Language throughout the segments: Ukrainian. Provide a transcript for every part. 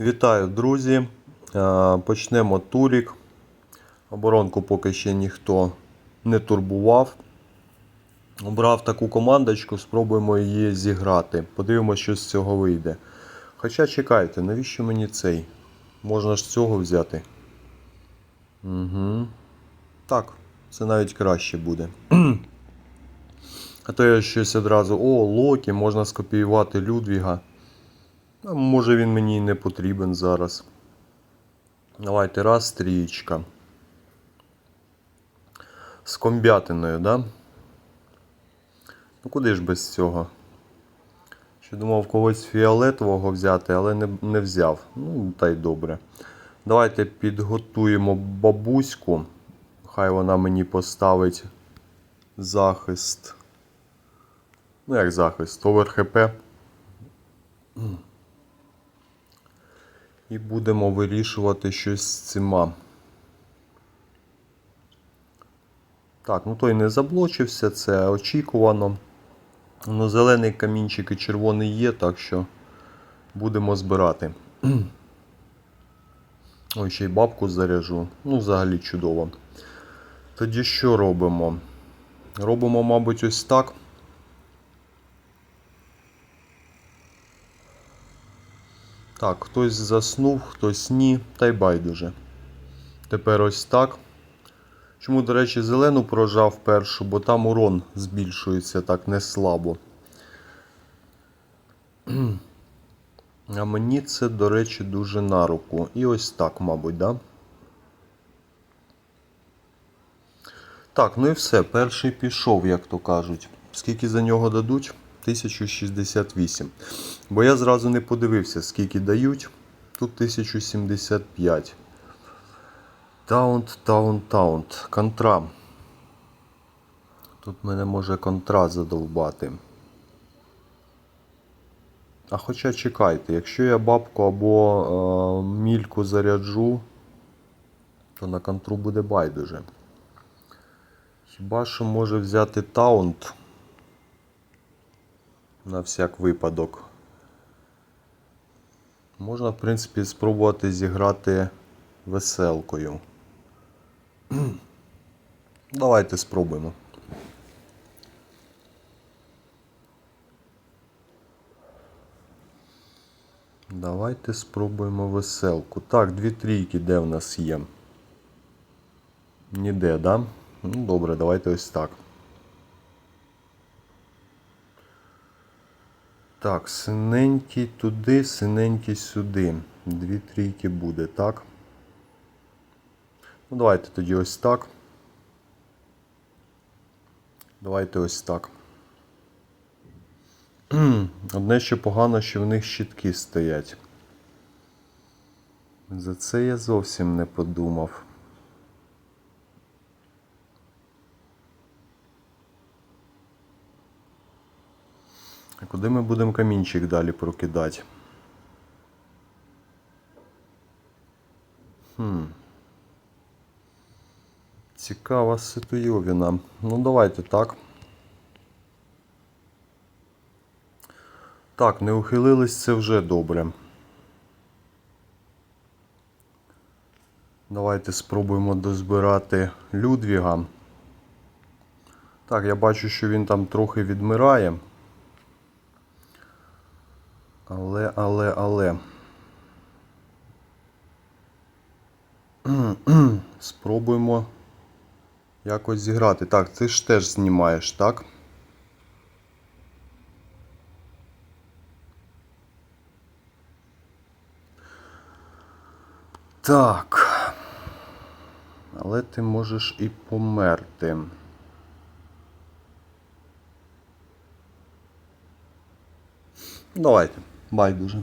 Вітаю, друзі. Е, Почнемо турік. Оборонку поки ще ніхто не турбував. Обрав таку командочку, спробуємо її зіграти. Подивимося, що з цього вийде. Хоча чекайте, навіщо мені цей? Можна ж цього взяти. Угу. Так, це навіть краще буде. А то я щось одразу. О, Локі, можна скопіювати Людвіга. А може він мені не потрібен зараз. Давайте раз, стрічка. З комбятиною, да? Ну куди ж без цього? Ще думав когось фіолетового взяти, але не, не взяв. Ну, та й добре. Давайте підготуємо бабуську. Хай вона мені поставить захист. Ну, як захист, овер ХП. І будемо вирішувати щось з цима. Так, ну той не заблочився, це очікувано. Ну, зелений камінчик і червоний є, так що будемо збирати. Ой, ще й бабку заряжу. Ну, взагалі чудово. Тоді що робимо? Робимо, мабуть, ось так. Так, хтось заснув, хтось ні, та й байдуже. Тепер ось так. Чому, до речі, зелену прожав першу, бо там урон збільшується так не слабо. А мені це, до речі, дуже на руку. І ось так, мабуть, да? Так, ну і все. Перший пішов, як то кажуть. Скільки за нього дадуть? 1068. Бо я зразу не подивився, скільки дають. Тут 1075. Таунт, таунт, таунт. Контра. Тут мене може контра задовбати. А хоча чекайте, якщо я бабку або е, мільку заряджу, то на контру буде байдуже. Хіба що може взяти таунт на всяк випадок. Можна, в принципі, спробувати зіграти веселкою. Давайте спробуємо. Давайте спробуємо веселку. Так, дві трійки де в нас є? Ніде, да? Ну, добре, давайте ось так. Так, синенький туди, синенький сюди. Дві трійки буде, так? Ну, давайте тоді ось так. Давайте ось так. Одне що погано, що в них щитки стоять. За це я зовсім не подумав. Куди ми будемо камінчик далі прокидати? Хм. Цікава ситуйовіна. Ну, давайте так. Так, не ухилились це вже добре. Давайте спробуємо дозбирати Людвіга. Так, я бачу, що він там трохи відмирає. Але, але, але. Спробуємо якось зіграти. Так, ти ж теж знімаєш, так? Так. Але ти можеш і померти. Давайте, байдуже.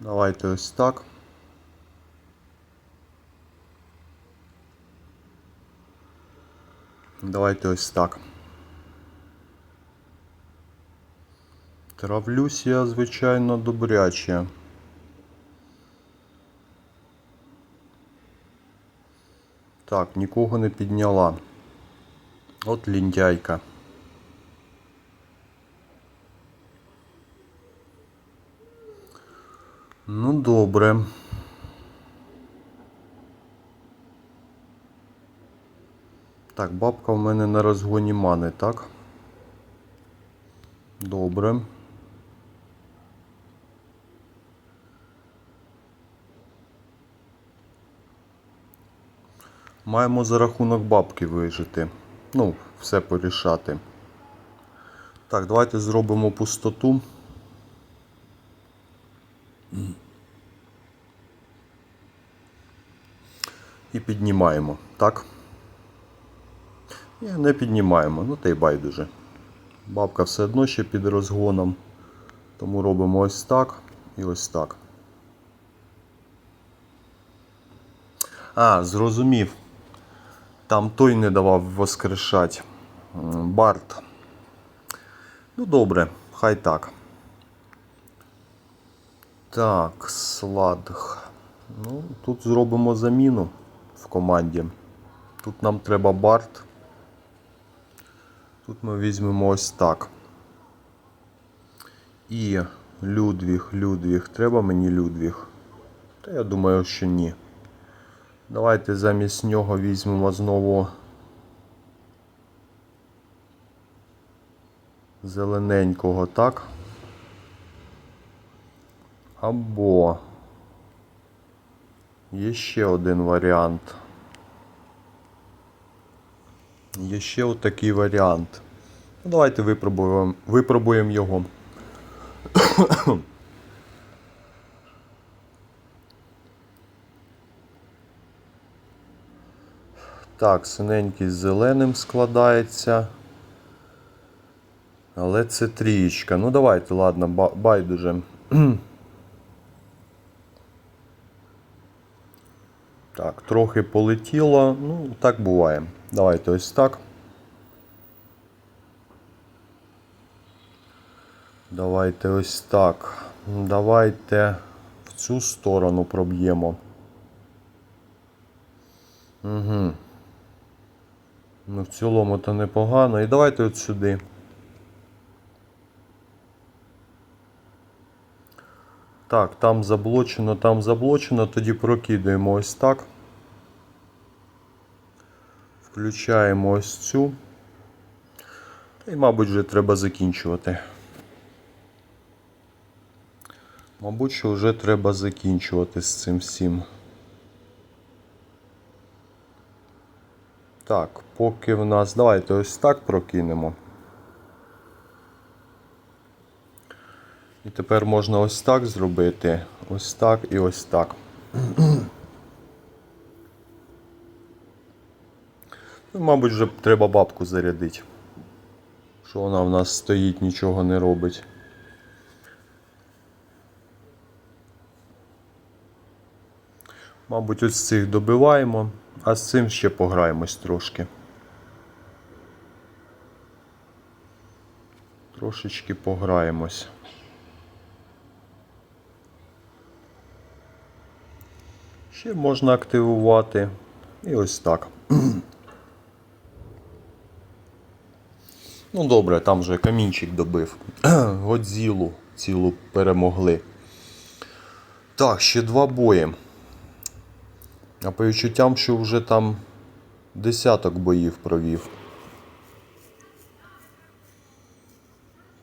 Давайте ось так. Давайте ось так. Травлюсь я, звичайно, добряче. Так, нікого не підняла. От лінтяйка. Ну, добре. Так, бабка в мене на розгоні мани, так? Добре. Маємо за рахунок бабки вижити. Ну, все порішати. Так, давайте зробимо пустоту. І піднімаємо, так? Ні, не піднімаємо, ну та й байдуже. Бабка все одно ще під розгоном. Тому робимо ось так і ось так. А, зрозумів. Там той не давав воскрешать. Барт. Ну добре, хай так. Так, сладх. Ну, тут зробимо заміну в команді. Тут нам треба Барт. Тут ми візьмемо ось так. І Людвіг, Людвіг. Треба мені Людвіг? Та я думаю, що ні. Давайте замість нього візьмемо знову зелененького, так? Або є ще один варіант. Є ще отакий варіант. Ну, давайте випробуємо, випробуємо його. Так, синенький з зеленим складається. Але це трієчка. Ну давайте, ладно, байдуже. Так, трохи полетіло. Ну, так буває. Давайте ось так. Давайте ось так. Давайте в цю сторону проб'ємо. Угу. Ну, в цілому то непогано. І давайте от сюди. Так, там заблочено, там заблочено, тоді прокидаємо ось так. Включаємо ось цю. Й, мабуть, вже треба закінчувати. Мабуть, що вже треба закінчувати з цим всім. Так, поки в нас. Давайте ось так прокинемо. І тепер можна ось так зробити. Ось так і ось так. Ну, мабуть, вже треба бабку зарядити. Що вона в нас стоїть, нічого не робить. Мабуть, ось цих добиваємо, а з цим ще пограємось трошки. Трошечки пограємось. Ще можна активувати. І ось так. Ну добре, там вже камінчик добив. Годзілу цілу перемогли. Так, ще два бої. А по відчуттям, що вже там десяток боїв провів.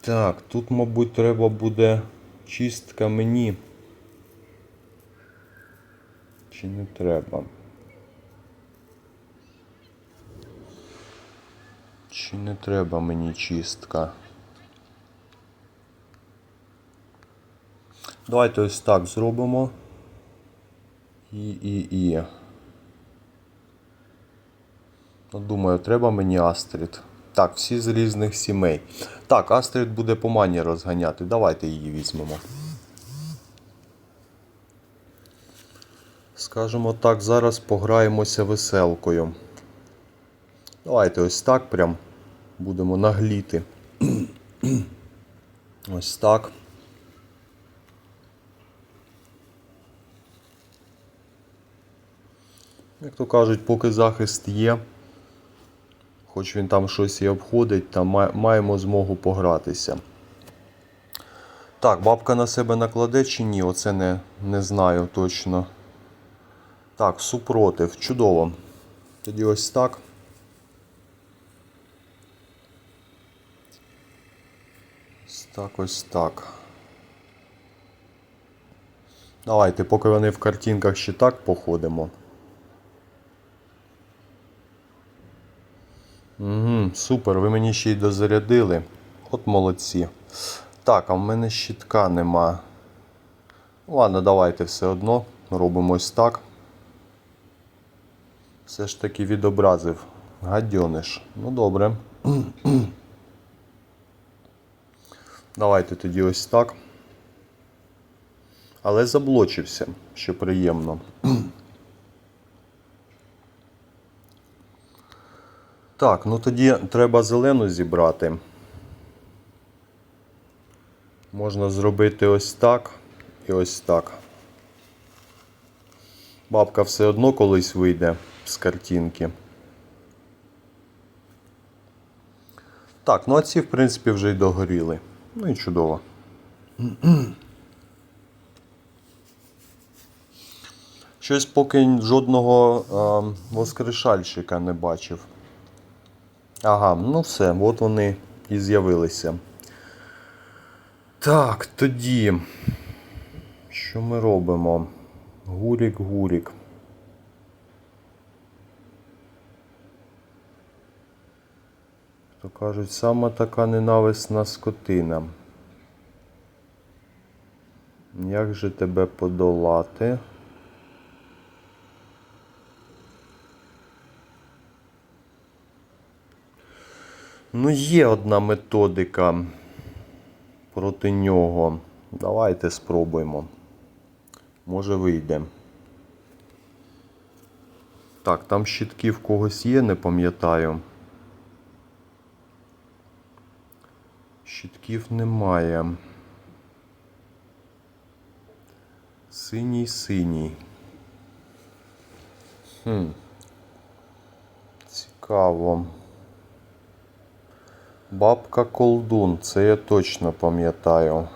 Так, тут, мабуть, треба буде чистка мені. Чи не треба? Чи не треба мені чистка? Давайте ось так зробимо. І, і, і. Ну, думаю, треба мені Астрід. Так, всі з різних сімей. Так, Астрід буде по мані розганяти. Давайте її візьмемо. Скажемо так, зараз пограємося веселкою. Давайте ось так прям будемо нагліти. Ось так. Як то кажуть, поки захист є, хоч він там щось і обходить, там маємо змогу погратися. Так, бабка на себе накладе чи ні? Оце не, не знаю точно. Так, супротив. Чудово. Тоді ось так. Ось так, ось так. Давайте, поки вони в картинках ще так походимо. Угу, супер, ви мені ще й дозарядили. От молодці. Так, а в мене щитка нема. Ладно, давайте все одно робимо ось так. Все ж таки відобразив. Гадьониш. Ну добре. Давайте тоді ось так. Але заблочився, що приємно. Так, ну тоді треба зелену зібрати. Можна зробити ось так і ось так. Бабка все одно колись вийде з картинки. Так, ну а ці, в принципі, вже й догоріли. Ну і чудово. Щось поки жодного е, воскрешальщика не бачив. Ага, ну все, от вони і з'явилися. Так, тоді. Що ми робимо? Гурік, То кажуть, сама така ненависна скотина. Як же тебе подолати? Ну, є одна методика проти нього. Давайте спробуємо. Може вийде. Так, там щитки в когось є, не пам'ятаю. Щитків немає. Синій синій. Хм. Цікаво. Бабка колдун, це я точно пам'ятаю.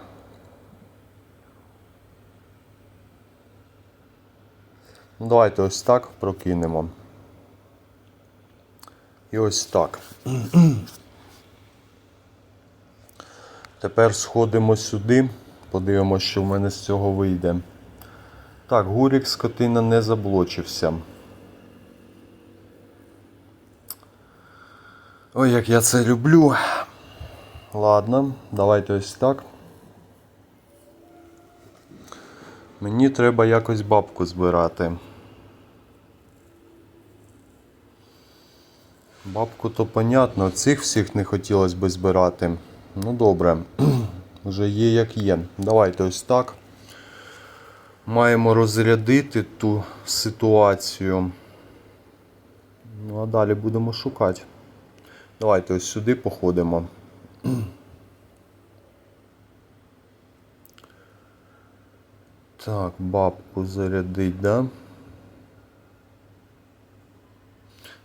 Ну, Давайте ось так прокинемо. І ось так. Тепер сходимо сюди, подивимося, що в мене з цього вийде. Так, гурік скотина не заблочився. Ой, як я це люблю. Ладно, давайте ось так. Мені треба якось бабку збирати. Бабку то понятно, цих всіх не хотілося би збирати. Ну добре, вже є як є. Давайте ось так. Маємо розрядити ту ситуацію. Ну а далі будемо шукати. Давайте ось сюди походимо. Так, бабку зарядить, да?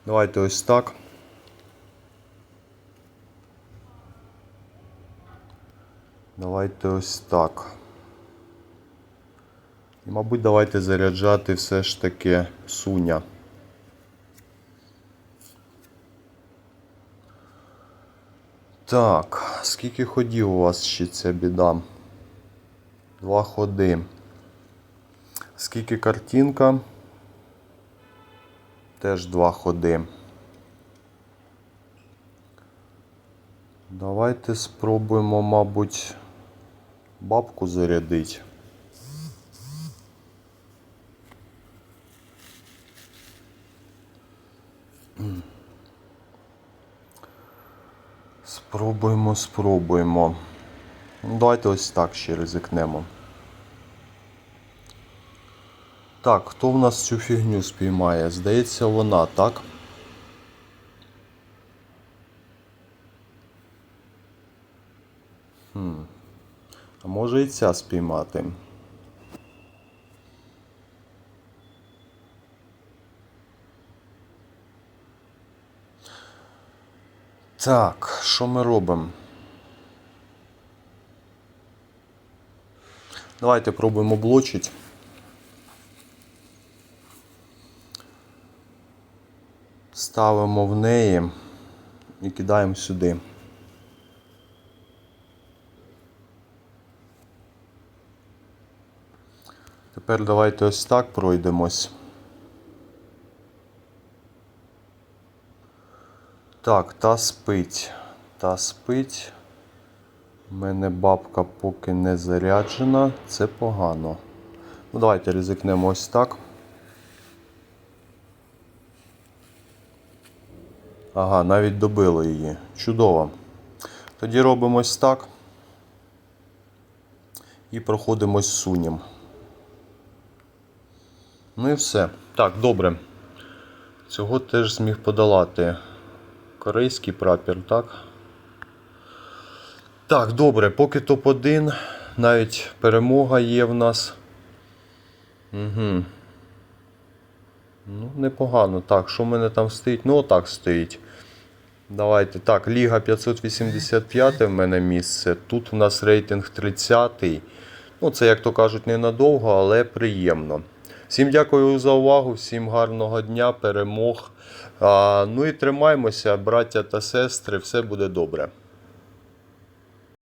Давайте ось так. Давайте ось так. І, мабуть, давайте заряджати все ж таки суня. Так, скільки ходів у вас ще ця біда? Два ходи. Скільки картинка? Теж два ходи. Давайте спробуємо, мабуть, бабку зарядити. Спробуємо, спробуємо. Ну, Давайте ось так ще ризикнемо. Так, хто в нас цю фігню спіймає? Здається, вона, так? Може і ця спіймати? Так, що ми робимо? Давайте пробуємо блочить. Ставимо в неї і кидаємо сюди. Тепер давайте ось так пройдемось. Так, та спить. Та спить. У мене бабка поки не заряджена. Це погано. Ну, давайте ризикнемо ось так. Ага, навіть добило її. Чудово. Тоді робимо ось так. І проходимось сунім. Ну і все. Так, добре. Цього теж зміг подолати. Корейський прапір, так? Так, добре, поки топ-1, навіть перемога є в нас. Угу. Ну, непогано. Так, що в мене там стоїть? Ну, отак стоїть. Давайте. Так, Ліга 585 в мене місце. Тут у нас рейтинг 30. Ну, це, як то кажуть, ненадовго, але приємно. Всім дякую за увагу, всім гарного дня, перемог. Ну і тримаймося, браття та сестри, все буде добре.